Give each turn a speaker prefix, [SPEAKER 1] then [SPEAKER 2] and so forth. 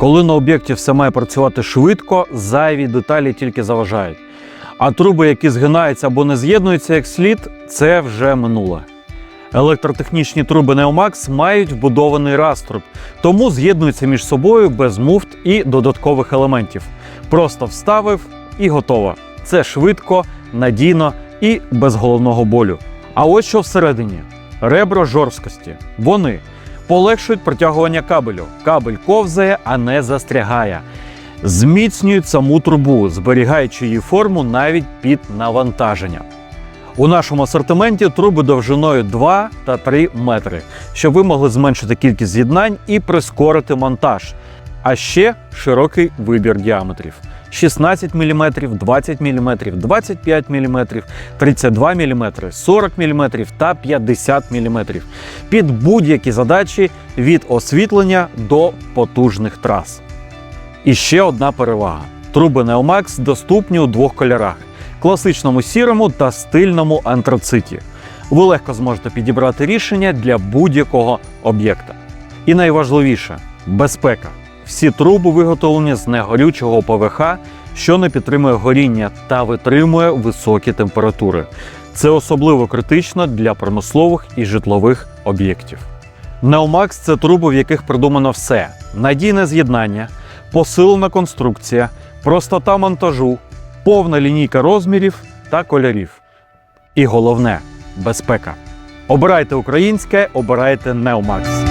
[SPEAKER 1] Коли на об'єкті все має працювати швидко, зайві деталі тільки заважають. А труби, які згинаються або не з'єднуються як слід, це вже минуле. Електротехнічні труби Neomax мають вбудований раструб, тому з'єднуються між собою без муфт і додаткових елементів. Просто вставив і готово. Це швидко, надійно і без головного болю. А ось що всередині: ребро жорсткості. Вони полегшують протягування кабелю. Кабель ковзає, а не застрягає. Зміцнюють саму трубу, зберігаючи її форму навіть під навантаженням. У нашому асортименті труби довжиною 2 та 3 метри, щоб ви могли зменшити кількість з'єднань і прискорити монтаж. А ще широкий вибір діаметрів: 16 мм, 20 мм, 25 мм, 32 мм, 40 мм та 50 мм під будь-які задачі від освітлення до потужних трас. І ще одна перевага: труби Neomax доступні у двох кольорах: класичному сірому та стильному антрациті. Ви легко зможете підібрати рішення для будь-якого об'єкта. І найважливіше безпека. Всі труби виготовлені з негорючого ПВХ, що не підтримує горіння та витримує високі температури. Це особливо критично для промислових і житлових об'єктів. Neomax – це труби, в яких придумано все: надійне з'єднання, посилена конструкція, простота монтажу, повна лінійка розмірів та кольорів. І головне безпека. Обирайте українське, обирайте Neomax.